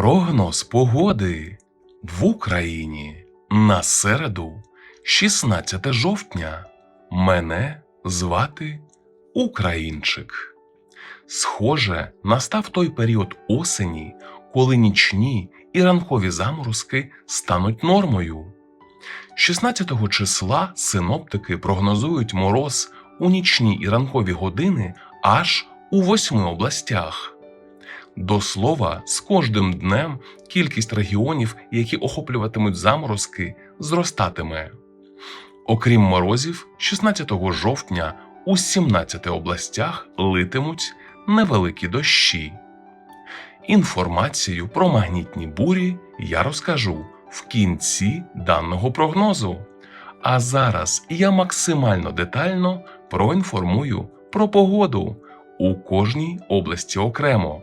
Прогноз погоди в Україні на середу, 16 жовтня. Мене звати Українчик. Схоже, настав той період осені, коли нічні і ранкові заморозки стануть нормою. 16 числа синоптики прогнозують мороз у нічні і ранкові години аж у восьми областях. До слова, з кожним днем кількість регіонів, які охоплюватимуть заморозки, зростатиме. Окрім морозів, 16 жовтня у 17 областях литимуть невеликі дощі. Інформацію про магнітні бурі я розкажу в кінці даного прогнозу. А зараз я максимально детально проінформую про погоду у кожній області окремо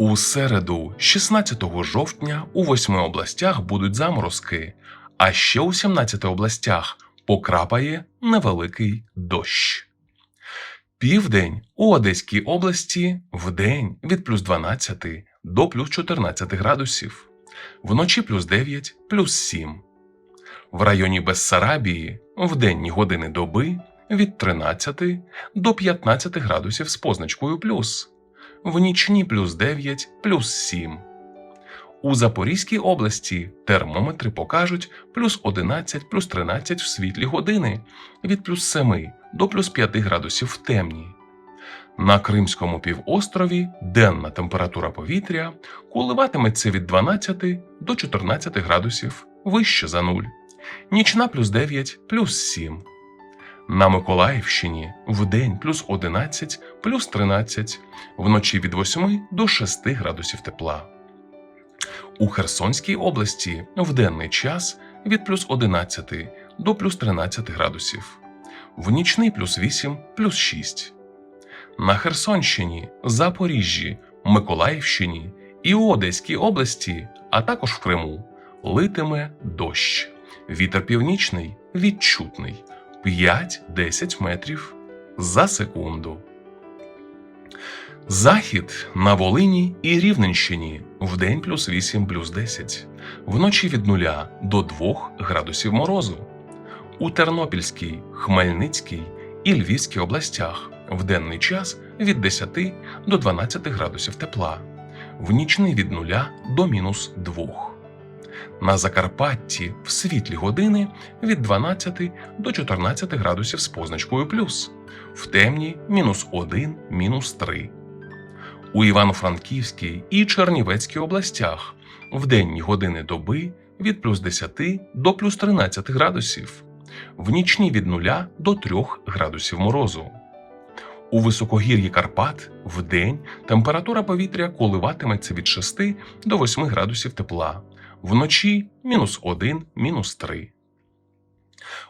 У середу, 16 жовтня, у восьми областях будуть заморозки, а ще у 17 областях покрапає невеликий дощ. Південь у Одеській області вдень від плюс 12 до плюс 14 градусів, вночі плюс 9, плюс 7. В районі Бессарабії в денні години доби від 13 до 15 градусів з позначкою плюс, в нічні плюс 9, плюс 7. У Запорізькій області термометри покажуть плюс 11, плюс 13 в світлі години від плюс 7 до плюс 5 градусів в темні. На Кримському півострові денна температура повітря коливатиметься від 12 до 14 градусів вище за нуль, нічна плюс 9, плюс 7. На Миколаївщині вдень плюс 11, плюс 13, вночі від 8 до 6 градусів тепла. У Херсонській області в денний час від плюс 11 до плюс 13 градусів, в нічний плюс 8, плюс 6. На Херсонщині, Запоріжжі, Миколаївщині і Одеській області, а також в Криму, литиме дощ. Вітер північний відчутний 5-10 метрів за секунду. Захід на Волині і Рівненщині вдень плюс 8 плюс 10, вночі від 0 до 2 градусів морозу. У Тернопільській, Хмельницькій і Львівській областях в денний час від 10 до 12 градусів тепла, в нічний від 0 до мінус 2. На Закарпатті в світлі години від 12 до 14 градусів з позначкою плюс, в темні мінус 1, мінус 3. У Івано-Франківській і Чернівецькій областях в денні години доби від плюс 10 до плюс 13 градусів, в нічні від 0 до 3 градусів морозу. У високогір'ї Карпат в день температура повітря коливатиметься від 6 до 8 градусів тепла, вночі мінус 1, мінус 3.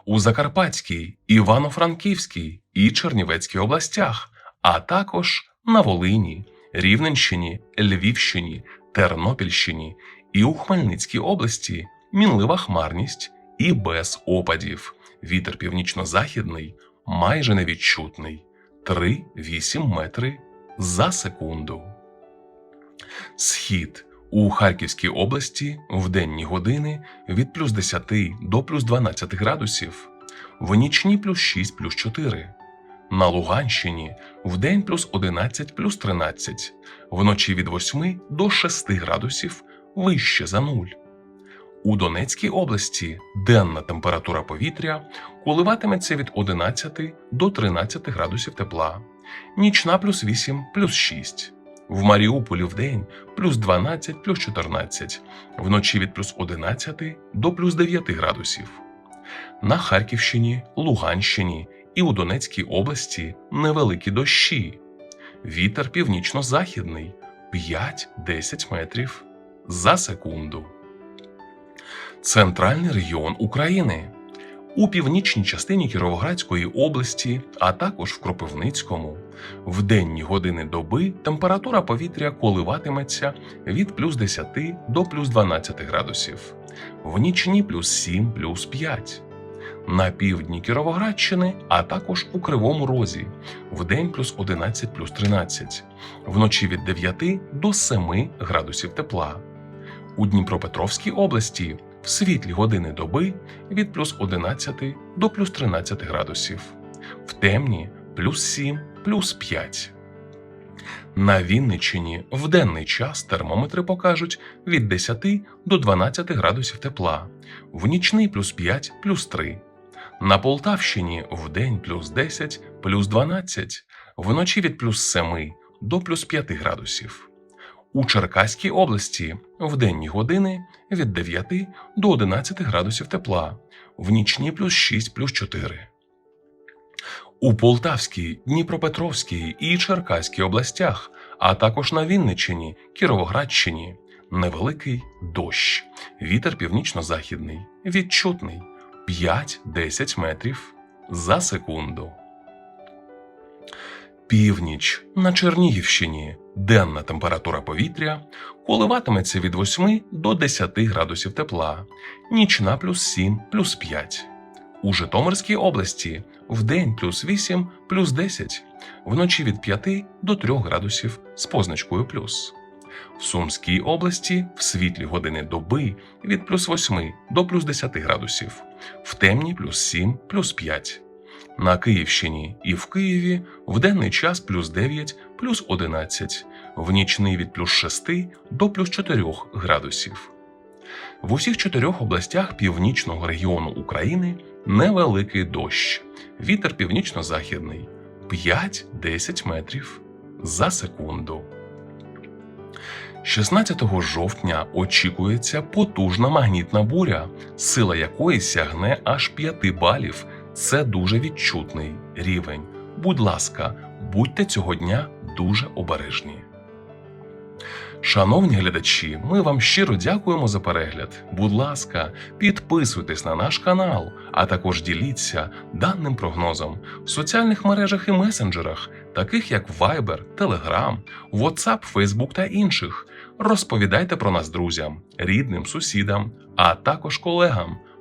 У Закарпатській, Івано-Франківській і Чернівецькій областях, а також на Волині, Рівненщині, Львівщині, Тернопільщині і у Хмельницькій області мінлива хмарність і без опадів. Вітер північно-західний майже невідчутний 3-8 метри за секунду. Схід у Харківській області в денні години від плюс 10 до плюс 12 градусів, в нічні плюс 6 плюс 4. На Луганщині вдень плюс 11 плюс 13, вночі від 8 до 6 градусів вище за нуль. У Донецькій області денна температура повітря коливатиметься від 11 до 13 градусів тепла, нічна плюс 8 плюс 6. В Маріуполі вдень плюс 12 плюс 14, вночі від плюс 11 до плюс 9 градусів. На Харківщині, Луганщині і у Донецькій області невеликі дощі. Вітер північно-західний 5-10 метрів за секунду. Центральний регіон України. У північній частині Кіровоградської області, а також в Кропивницькому, в денні години доби температура повітря коливатиметься від плюс 10 до плюс 12 градусів, в нічні плюс 7 плюс 5. На півдні Кіровоградщини, а також у Кривому Розі, в день плюс 11 плюс 13, вночі від 9 до 7 градусів тепла. У Дніпропетровській області світлі години доби від плюс 11 до плюс 13 градусів, в темні плюс 7 плюс 5. На Вінниччині в денний час термометри покажуть від 10 до 12 градусів тепла, в нічний плюс 5 плюс 3. На Полтавщині в день плюс 10 плюс 12, вночі від плюс 7 до плюс 5 градусів. У Черкаській області в денні години від 9 до 11 градусів тепла, в нічні плюс 6 плюс 4. У Полтавській, Дніпропетровській і Черкаській областях, а також на Вінниччині, Кіровоградщині невеликий дощ. Вітер північно-західний, відчутний 5-10 метрів за секунду. Північ на Чернігівщині денна температура повітря коливатиметься від 8 до 10 градусів тепла, нічна плюс 7 плюс 5. У Житомирській області вдень плюс 8 плюс 10, вночі від 5 до 3 градусів з позначкою плюс. В Сумській області в світлі години доби від плюс 8 до плюс 10 градусів, в темні плюс 7 плюс 5. На Київщині і в Києві в денний час плюс 9 плюс 11, в нічний від плюс 6 до плюс 4 градусів. В усіх чотирьох областях північного регіону України невеликий дощ. Вітер північно-західний 5-10 метрів за секунду. 16 жовтня очікується потужна магнітна буря, сила якої сягне аж 5 балів. Це дуже відчутний рівень. Будь ласка, будьте цього дня дуже обережні. Шановні глядачі, ми вам щиро дякуємо за перегляд. Будь ласка, підписуйтесь на наш канал, а також діліться даним прогнозом в соціальних мережах і месенджерах, таких як Viber, Telegram, WhatsApp, Facebook та інших. Розповідайте про нас друзям, рідним, сусідам, а також колегам.